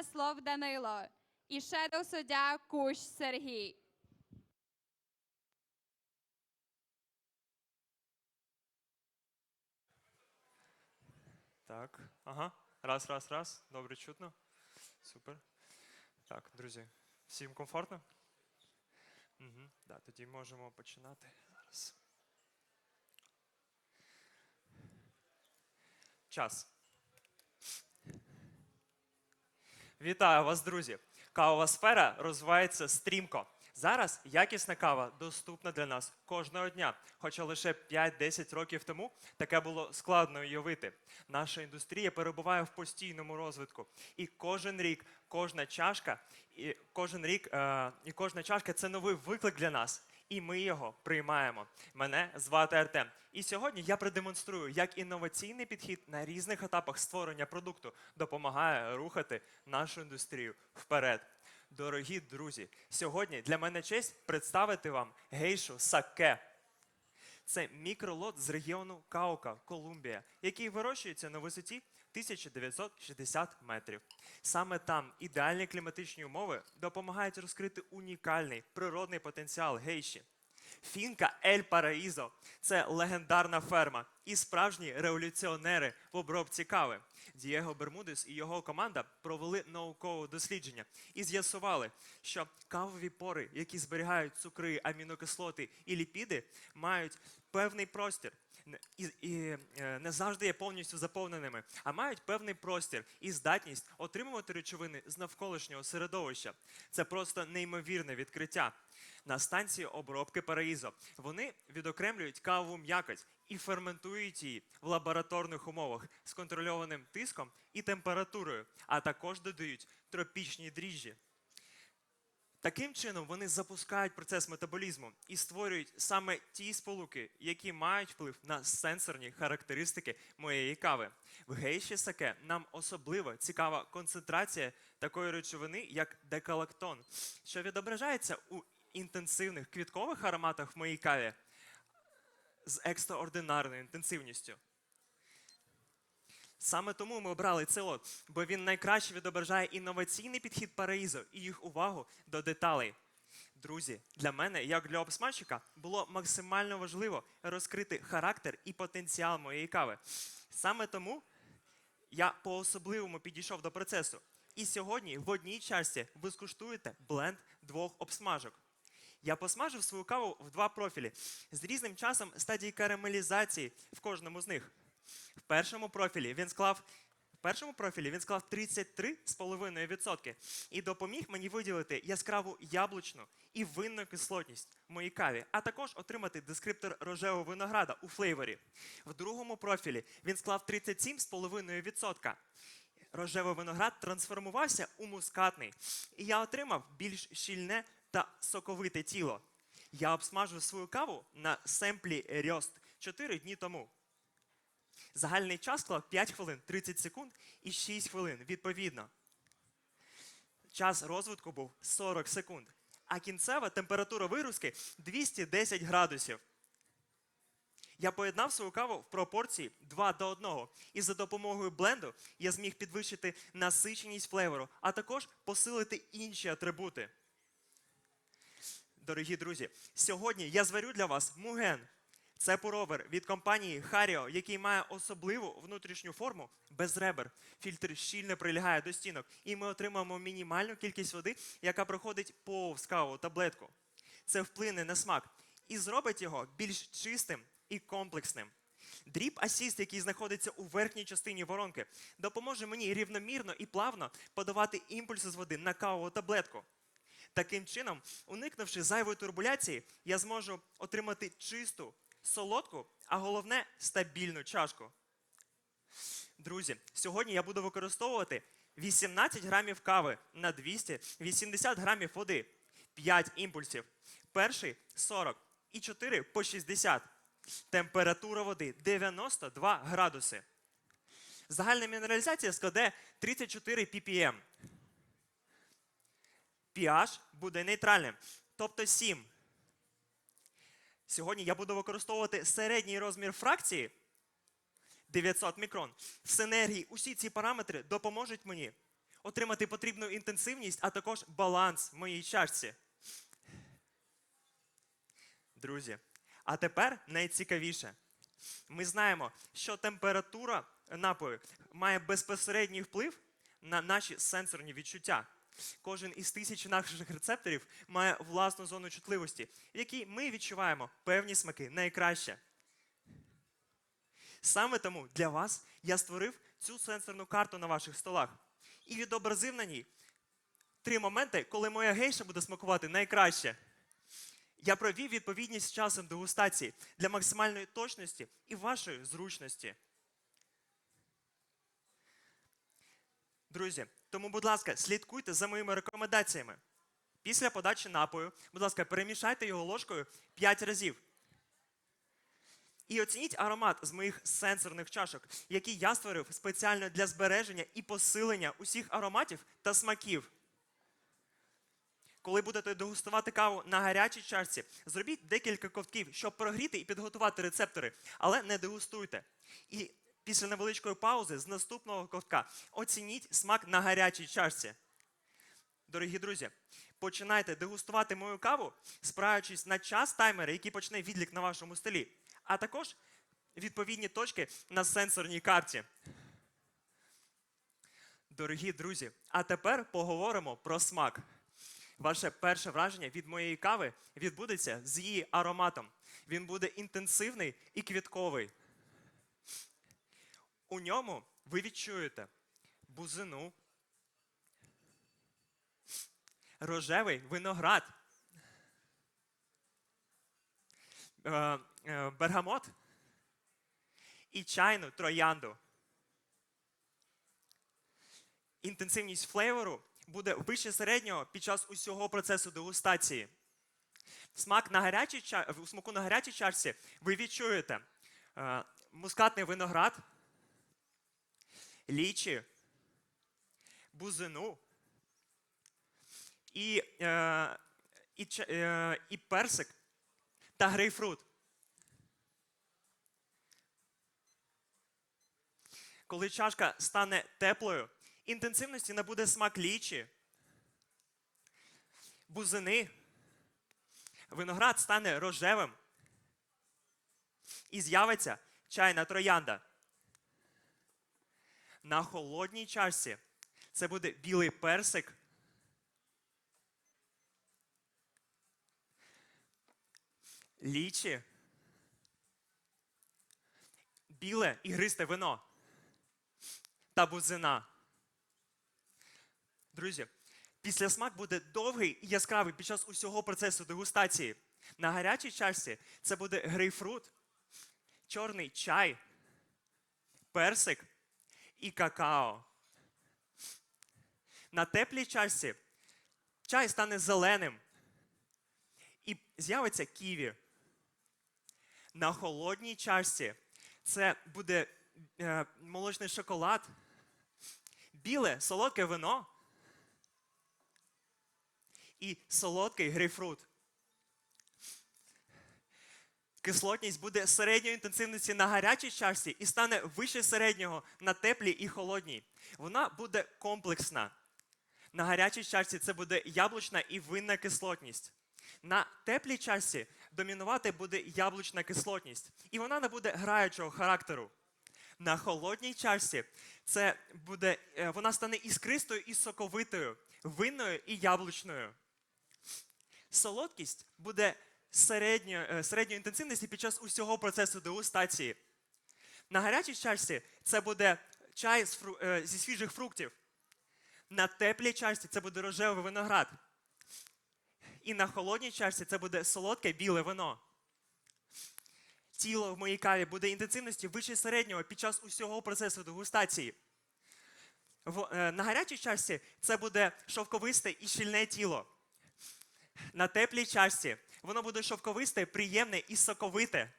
Маслов Данило і шедоу суддя Кущ Сергій. Так, ага. Раз, раз, раз. Добре чутно. Супер. Так, друзі, всім комфортно? Угу. Да, тоді можемо починати зараз. Час. Вітаю вас, друзі! Кавова сфера розвивається стрімко. Зараз якісна кава доступна для нас кожного дня. Хоча лише 5-10 років тому таке було складно уявити. Наша індустрія перебуває в постійному розвитку. І кожен рік, кожна чашка, і кожен рік, е, і кожна чашка це новий виклик для нас. І ми його приймаємо. Мене звати Артем. І сьогодні я продемонструю, як інноваційний підхід на різних етапах створення продукту допомагає рухати нашу індустрію вперед. Дорогі друзі, сьогодні для мене честь представити вам гейшу саке. Це мікролот з регіону Каука, Колумбія, який вирощується на висоті 1960 метрів. Саме там ідеальні кліматичні умови допомагають розкрити унікальний природний потенціал гейші. Фінка Ель Параїзо це легендарна ферма і справжні революціонери в обробці кави. Дієго Бермудес і його команда провели наукове дослідження і з'ясували, що кавові пори, які зберігають цукри, амінокислоти і ліпіди, мають певний простір. І, і е, не завжди є повністю заповненими, а мають певний простір і здатність отримувати речовини з навколишнього середовища. Це просто неймовірне відкриття. На станції обробки Параїзо вони відокремлюють кавову м'якоть і ферментують її в лабораторних умовах з контрольованим тиском і температурою, а також додають тропічні дріжджі. Таким чином вони запускають процес метаболізму і створюють саме ті сполуки, які мають вплив на сенсорні характеристики моєї кави. В гейші саке нам особливо цікава концентрація такої речовини, як декалактон, що відображається у інтенсивних квіткових ароматах в моїй каві з екстраординарною інтенсивністю. Саме тому ми обрали лот, бо він найкраще відображає інноваційний підхід Параїзо і їх увагу до деталей. Друзі, для мене, як для обсмажчика, було максимально важливо розкрити характер і потенціал моєї кави. Саме тому я по-особливому підійшов до процесу. І сьогодні в одній чашці ви скуштуєте бленд двох обсмажок. Я посмажив свою каву в два профілі з різним часом стадії карамелізації в кожному з них. В першому профілі він склав. В першому профілі він склав 33,5% і допоміг мені виділити яскраву яблучну і винну кислотність в моїй каві, а також отримати дескриптор рожевого винограда у флейворі. В другому профілі він склав 37,5%. Рожевий виноград трансформувався у мускатний, і я отримав більш щільне та соковите тіло. Я обсмажив свою каву на семплі Рьост 4 дні тому. Загальний час склав 5 хвилин 30 секунд і 6 хвилин відповідно. Час розвитку був 40 секунд, а кінцева температура вигрузки 210 градусів. Я поєднав свою каву в пропорції 2 до 1. І за допомогою бленду я зміг підвищити насиченість флейвору, а також посилити інші атрибути. Дорогі друзі, сьогодні я зварю для вас муген. Це пуровер від компанії Харіо, який має особливу внутрішню форму без ребер. Фільтр щільно прилягає до стінок, і ми отримаємо мінімальну кількість води, яка проходить повз каву таблетку. Це вплине на смак і зробить його більш чистим і комплексним. Дріп асіст, який знаходиться у верхній частині воронки, допоможе мені рівномірно і плавно подавати імпульси з води на кавову таблетку. Таким чином, уникнувши зайвої турбуляції, я зможу отримати чисту, солодку, а головне стабільну чашку. Друзі, сьогодні я буду використовувати 18 грамів кави на 280 грамів води, 5 імпульсів. Перший 40 і 4 по 60. Температура води 92 градуси. Загальна мінералізація складе 34 ppm. pH буде нейтральним, тобто 7. Сьогодні я буду використовувати середній розмір фракції 900 мікрон. В синергії усі ці параметри допоможуть мені отримати потрібну інтенсивність, а також баланс в моїй чашці. Друзі, а тепер найцікавіше. Ми знаємо, що температура напою має безпосередній вплив на наші сенсорні відчуття. Кожен із тисяч наших рецепторів має власну зону чутливості, в якій ми відчуваємо певні смаки найкраще. Саме тому для вас я створив цю сенсорну карту на ваших столах і відобразив на ній три моменти, коли моя гейша буде смакувати найкраще. Я провів відповідність з часом дегустації для максимальної точності і вашої зручності. Друзі, тому, будь ласка, слідкуйте за моїми рекомендаціями. Після подачі напою, будь ласка, перемішайте його ложкою 5 разів. І оцініть аромат з моїх сенсорних чашок, які я створив спеціально для збереження і посилення усіх ароматів та смаків. Коли будете дегустувати каву на гарячій чашці, зробіть декілька ковтків, щоб прогріти і підготувати рецептори, але не дегустуйте. І після невеличкої паузи з наступного ковтка оцініть смак на гарячій чашці. Дорогі друзі, починайте дегустувати мою каву, спираючись на час таймера, який почне відлік на вашому столі, а також відповідні точки на сенсорній карті. Дорогі друзі, а тепер поговоримо про смак. Ваше перше враження від моєї кави відбудеться з її ароматом. Він буде інтенсивний і квітковий. У ньому ви відчуєте бузину, рожевий виноград, е, е, бергамот і чайну троянду. Інтенсивність флейвору буде вище середнього під час усього процесу дегустації. Смак на гарячій, ча- смаку на гарячій чашці ви відчуєте е, мускатний виноград, лічі, бузину і, е, і, е, і персик та грейпфрут. Коли чашка стане теплою, інтенсивності набуде смак лічі, бузини, виноград стане рожевим і з'явиться чайна троянда. На холодній чашці це буде білий персик, лічі, біле ігристе вино та бузина. Друзі, післясмак буде довгий і яскравий під час усього процесу дегустації. На гарячій чашці це буде грейпфрут, чорний чай, персик і какао. На теплій чашці чай стане зеленим і з'явиться ківі. На холодній чашці це буде е, молочний шоколад, біле солодке вино і солодкий грейпфрут. Кислотність буде середньої інтенсивності на гарячій чашці і стане вище середнього на теплій і холодній. Вона буде комплексна. На гарячій чашці це буде яблучна і винна кислотність. На теплій чашці домінувати буде яблучна кислотність, і вона не буде граючого характеру. На холодній чашці це буде, е, вона стане іскристою і соковитою, винною і яблучною. Солодкість буде середньої, е, середньої інтенсивності під час усього процесу дегустації. На гарячій чашці це буде чай е, зі свіжих фруктів. На теплій чашці це буде рожевий виноград. І на холодній чашці це буде солодке біле вино. Тіло в моїй каві буде інтенсивності вище середнього під час усього процесу дегустації. Е, на гарячій чашці це буде шовковисте і щільне тіло. На теплій чашці воно буде шовковисте, приємне і соковите.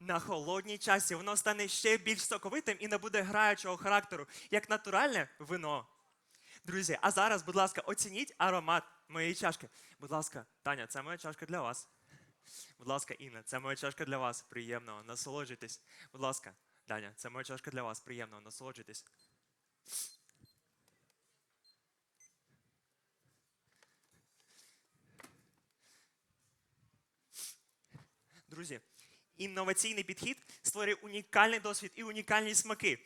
На холодній чашці воно стане ще більш соковитим і не буде граючого характеру, як натуральне вино. Друзі, а зараз, будь ласка, оцініть аромат моєї чашки. Будь ласка, Таня, це моя чашка для вас. Будь ласка, Інна, це моя чашка для вас. Приємного, насолоджуйтесь. Будь ласка, Даня, це моя чашка для вас. Приємного, насолоджуйтесь. Друзі. Інноваційний підхід створює унікальний досвід і унікальні смаки.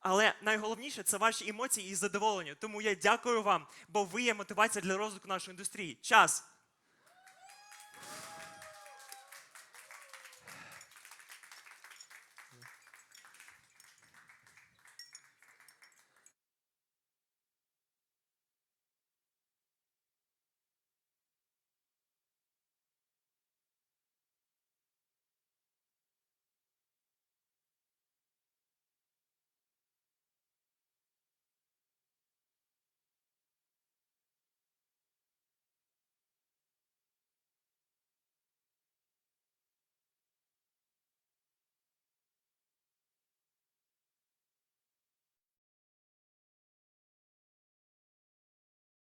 Але найголовніше це ваші емоції і задоволення. Тому я дякую вам, бо ви є мотивація для розвитку нашої індустрії. Час